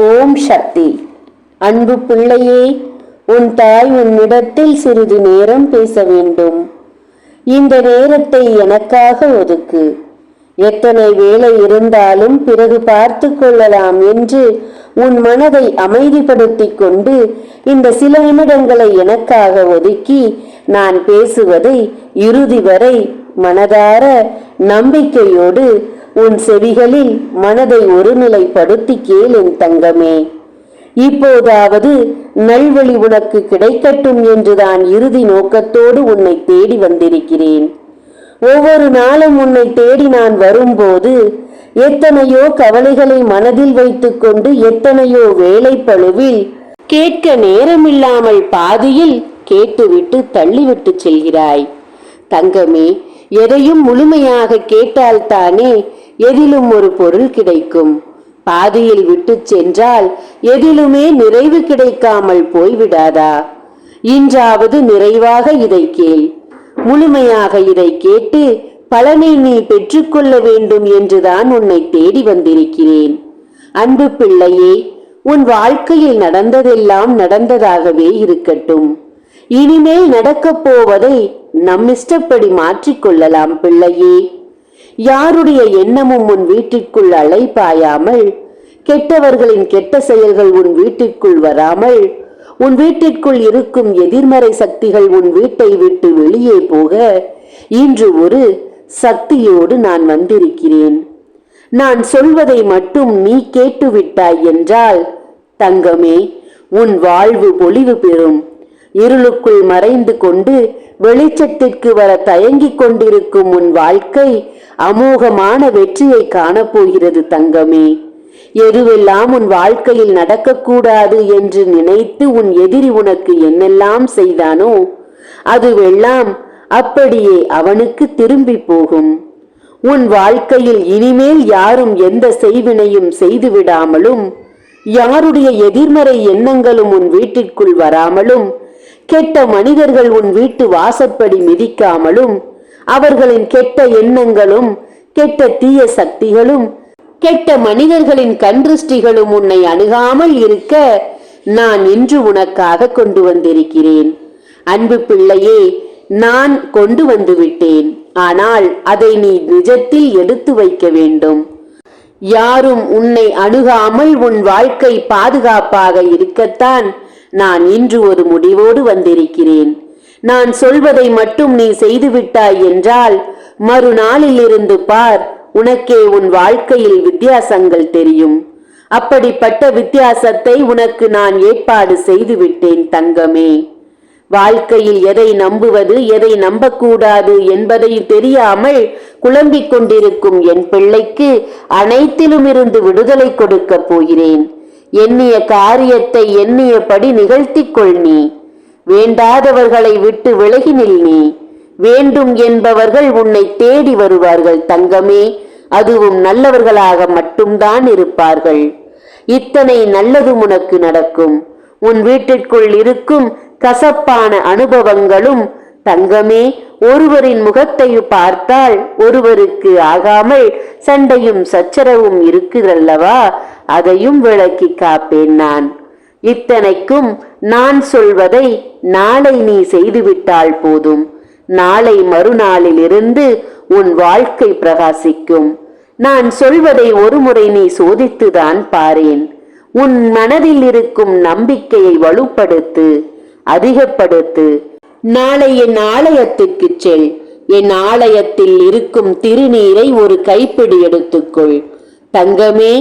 ஓம் சக்தி. அன்பு பிள்ளையே உன் தாய் உன்னிடத்தில் சிறிது நேரம் பேச வேண்டும். இந்த நேரத்தை எனக்காக ஒதுக்கு. எத்தனை வேலை இருந்தாலும் பிறகு பார்த்து கொள்ளலாம் என்று உன் மனதை அமைதிப்படுத்திக் கொண்டு இந்த சில நிமிடங்களை எனக்காக ஒதுக்கி நான் பேசுவதை இறுதி வரை மனதார நம்பிக்கையோடு உன் செவிகளில் மனதை ஒருநிலைப்படுத்தி கேள் என் தங்கமே. இப்போதாவது நல்வழி உனக்கு கிடைக்கட்டும் என்றுதான் இறுதி நோக்கத்தோடு உன்னை தேடி வந்திருக்கிறேன். ஒவ்வொரு நாளும் உன்னை தேடி நான் வரும்போது எத்தனையோ கவலைகளை மனதில் வைத்துக்கொண்டு எத்தனையோ வேலை பழுவில் கேட்க நேரமில்லாமல் பாதியில் கேட்டுவிட்டு தள்ளிவிட்டு செல்கிறாய். தங்கமே எதையும் முழுமையாக கேட்டால்தானே எதிலும் ஒரு பொருள் கிடைக்கும். பாதியில் விட்டு சென்றால் எதிலுமே நிறைவு கிடைக்காமல் போய்விடாதா? இன்றாவது நிறைவாக இதை கேள். முழுமையாக இதை கேட்டு பலனை நீ பெற்றுக்கொள்ள வேண்டும் என்றுதான் உன்னை தேடி வந்திருக்கிறேன். அன்பு பிள்ளையே உன் வாழ்க்கையில் நடந்ததெல்லாம் நடந்ததாகவே இருக்கட்டும். இனிமேல் நடக்கப் போவதை நம் இஷ்டப்படி மாற்றிக்கொள்ளலாம் பிள்ளையே. யாருடைய எண்ணமும் உன் வீட்டிற்குள் அலைப்பாயாமல் கெட்டவர்களின் கெட்ட செயல்கள் உன் வீட்டிற்குள் வராமல் உன் வீட்டிற்குள் இருக்கும் எதிர்மறை சக்திகள் உன் வீட்டை விட்டு வெளியே போக இன்று ஒரு சக்தியோடு நான் வந்திருக்கிறேன். நான் சொல்வதை மட்டும் நீ கேட்டுவிட்டாய் என்றால் தங்கமே உன் வாழ்வு பொலிவு பெறும். இருளுக்குள் மறைந்து கொண்டு வெளிச்சத்திற்கு வர தயங்கிக் கொண்டிருக்கும் உன் வாழ்க்கை அமோகமான வெற்றியை காணப்போகிறது தங்கமே. எதுவெல்லாம் உன் வாழ்க்கையில் நடக்கக்கூடாது என்று நினைத்து உன் எதிரி உனக்கு என்னெல்லாம் செய்தானோ அதுவெல்லாம் அப்படியே அவனுக்கு திரும்பி போகும். உன் வாழ்க்கையில் இனிமேல் யாரும் எந்த செய்வினையும் செய்து விடாமலும் யாருடைய எதிர்மறை எண்ணங்களும் உன் வீட்டிற்குள் வராமலும் கெட்ட மனிதர்கள் உன் வீட்டு வாசற்படி மிதிக்காமலும் அவர்களின் கெட்ட எண்ணங்களும் கெட்ட தீய சக்திகளும் கெட்ட மனிதர்களின் கன்றிஷ்டிகளும் உன்னை அணுகாமல் இருக்க நான் இன்று உனக்காக கொண்டு வந்திருக்கிறேன். அன்பு பிள்ளையே நான் கொண்டு வந்து விட்டேன் ஆனால் அதை நீ நிஜத்தில் எடுத்து வைக்க வேண்டும். யாரும் உன்னை அணுகாமல் உன் வாழ்க்கை பாதுகாப்பாக இருக்கத்தான் நான் இன்று ஒரு முடிவோடு வந்திருக்கிறேன். நான் சொல்வதை மட்டும் நீ செய்துவிட்டாய் என்றால் மறுநாளில் இருந்து பார் உனக்கே உன் வாழ்க்கையில் வித்தியாசங்கள் தெரியும். அப்படிப்பட்ட வித்தியாசத்தை உனக்கு நான் ஏற்பாடு செய்துவிட்டேன் தங்கமே. வாழ்க்கையில் எதை நம்புவது எதை நம்பக்கூடாது என்பதை தெரியாமல் குழம்பிக் கொண்டிருக்கும் என் பிள்ளைக்கு அனைத்திலும் இருந்து விடுதலை கொடுக்கப் போகிறேன். எண்ணிய காரியத்தை எண்ணியபடி நிகழ்த்திக் கொள் நீ. வேண்டாதவர்களை விட்டு விலகி நில் நீ. வேண்டும் என்பவர்கள் உன்னை தேடி வருவார்கள் தங்கமே. அதுவும் நல்லவர்களாக மட்டும்தான் இருப்பார்கள். இத்தனை நல்லதும் உனக்கு நடக்கும். உன் வீட்டிற்குள் இருக்கும் கசப்பான அனுபவங்களும் தங்கமே ஒருவரின் முகத்தை பார்த்தால் ஒருவருக்கு ஆகாமல் சண்டையும் சச்சரவும் இருக்குதல்லவா அதையும் விளக்கி காப்பேன் நான். இத்தனைக்கும் நான் சொல்வதை நாளை நீ செய்துவிட்டால் போதும். நாளை மறுநாளிலிருந்து உன் வாழ்க்கை பிரகாசிக்கும். நான் சொல்வதை ஒருமுறை நீ சோதித்துதான் பாரேன். உன் மனதில் இருக்கும் நம்பிக்கையை வலுப்படுத்து அதிகப்படுத்து. நாளை என் ஆலயத்துக்கு செல். என் ஆலயத்தில் இருக்கும் திருநீரை ஒரு கைப்பிடி எடுத்துக்கொள். தங்கமே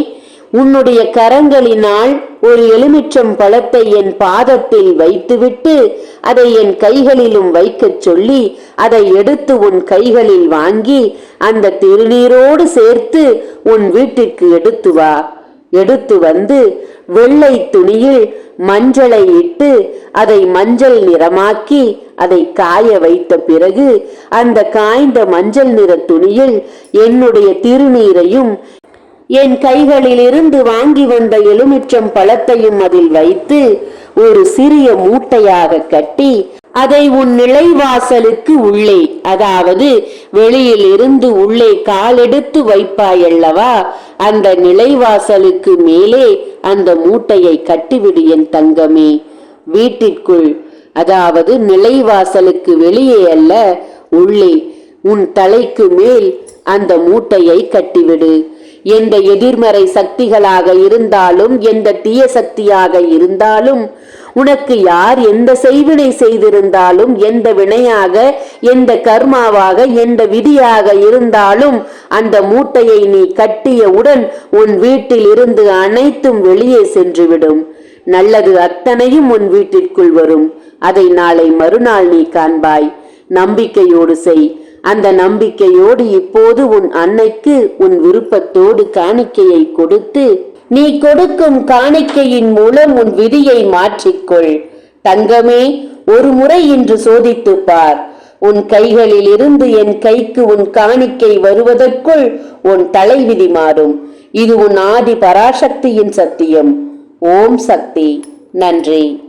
உன்னுடைய கரங்களினால் ஒரு எலுமிச்சம் பழத்தை என் பாதத்தில் வைத்துவிட்டு அதை என் கைகளிலும் வைக்கச் சொல்லி அதை எடுத்து உன் கைகளில் வாங்கி அந்த திருநீரோடு சேர்த்து உன் வீட்டிற்கு எடுத்து வா. எடுத்து வந்து வெள்ளை துணியில் மஞ்சளை இட்டு அதை மஞ்சள் நிறமாக்கி அதை காய வைத்த பிறகு அந்த காய்ந்த மஞ்சள் நிற துணியில் என்னுடைய திருநீரையும் என் கைகளிலிருந்து வாங்கி வந்த எலுமிச்சம் பழத்தையும் அதில் வைத்து ஒரு சிறிய மூட்டையாக கட்டி அதை உன் நிலைவாசலுக்கு உள்ளே அதாவது வெளியில் இருந்து உள்ளே காலெடுத்து வைப்பாயல்லவா அந்த நிலைவாசலுக்கு மேலே அந்த மூட்டையை கட்டிவிடு என் தங்கமே. வீட்டிற்குள் அதாவது நிலைவாசலுக்கு வெளியே அல்ல உள்ளே உன் தலைக்கு மேல் அந்த மூட்டையை கட்டிவிடு. எந்த எதிர்மறை சக்திகளாக இருந்தாலும் எந்த தீய சக்தியாக இருந்தாலும் உனக்கு யார் எந்த செய்வினை செய்திருந்தாலும் எந்த வினையாக எந்த கர்மாவாக எந்த விதியாக இருந்தாலும் அந்த மூட்டையை நீ கட்டியவுடன் உன் வீட்டில் இருந்து அனைத்தும் வெளியே சென்றுவிடும். நல்லது அத்தனையும் உன் வீட்டிற்குள் வரும். அதை நாளை மறுநாள் நீ காண்பாய். நம்பிக்கையோடு செய். அந்த நம்பிக்கையோடு இப்போது உன் அன்னைக்கு உன் விருப்பத்தோடு காணிக்கையை கொடுத்து நீ கொடுக்கும் காணிக்கையின் மூலம் உன் விதியை மாற்றிக்கொள். தங்கமே ஒரு முறை இன்று சோதித்துப் பார். உன் கைகளில் இருந்து என் கைக்கு உன் காணிக்கை வருவதற்குள் உன் தலைவிதி மாறும். இது உன் ஆதி பராசக்தியின் சத்தியம். ஓம் சக்தி. நன்றி.